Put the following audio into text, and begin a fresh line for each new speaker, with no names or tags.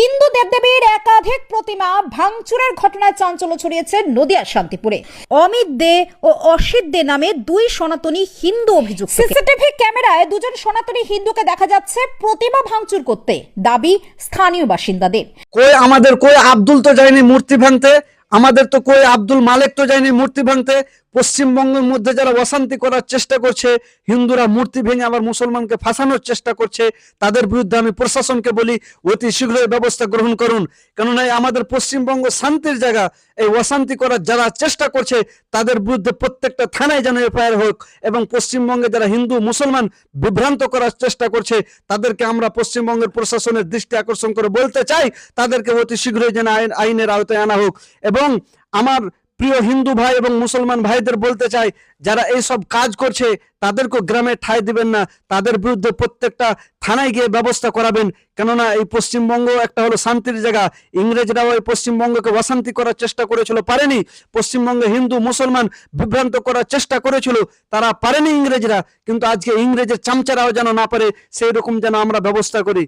হিন্দু দেবদেবীর একাধিক প্রতিমা ভাঙচুরের ঘটনায় চাঞ্চল্য ছড়িয়েছে নদিয়ার শান্তিপুরে। অমিত দে ও অসিত দে নামে দুই সনাতনী হিন্দু অভিযুক্ত। সিসিটিভি ক্যামেরায় দুজন সনাতনী হিন্দুকে দেখা যাচ্ছে প্রতিমা ভাঙচুর করতে। দাবি স্থানীয় বাসিন্দাদের।
কই আমাদের কই আব্দুল তো যায়নি মূর্তি ভাঙতে? আমাদের তো কই আব্দুল মালিক তো যায়নি মূর্তি ভাঙতে? পশ্চিমবঙ্গের মধ্যে যারা অশান্তি করার চেষ্টা করছে, হিন্দুরা মূর্তি ভেঙে আবার মুসলমানকে ফাঁসানোর চেষ্টা করছে, তাদের বিরুদ্ধে আমি প্রশাসনকে বলি, অতি শীঘ্রই ব্যবস্থা গ্রহণ করুন। কেননা আমাদের পশ্চিমবঙ্গ শান্তির জায়গা, এই অশান্তি করার যারা চেষ্টা করছে, তাদের বিরুদ্ধে প্রত্যেকটা থানায় যেন এফআইআর হোক এবং পশ্চিমবঙ্গে যারা হিন্দু, মুসলমান বিভ্রান্ত করার চেষ্টা করছে, তাদেরকে আমরা পশ্চিমবঙ্গের প্রশাসনের দৃষ্টি আকর্ষণ করে বলতে চাই, তাদেরকে অতি শীঘ্রই যেন আইন আইনের আওতায় আনা হোক। এবং আমার প্রিয় হিন্দু ভাই এবং মুসলমান ভাইদের বলতে চাই, যারা এই সব কাজ করছে, তাদেরকে গ্রামে ঠাঁই দিবেন না। তাদের বিরুদ্ধে প্রত্যেকটা থানায় গিয়ে ব্যবস্থা করাবেন। কেননা এই পশ্চিমবঙ্গ একটা হলো শান্তির জায়গা। ইংরেজরাও এই পশ্চিমবঙ্গকে অশান্তি করার চেষ্টা করেছিল, পারেনি। পশ্চিমবঙ্গে হিন্দু, মুসলমান বিভ্রান্ত করার চেষ্টা করেছিল, তারা পারেনি ইংরেজরা। কিন্তু আজকে ইংরেজের চামচারাও যেন না পারে সেই রকম যেন আমরা ব্যবস্থা করি।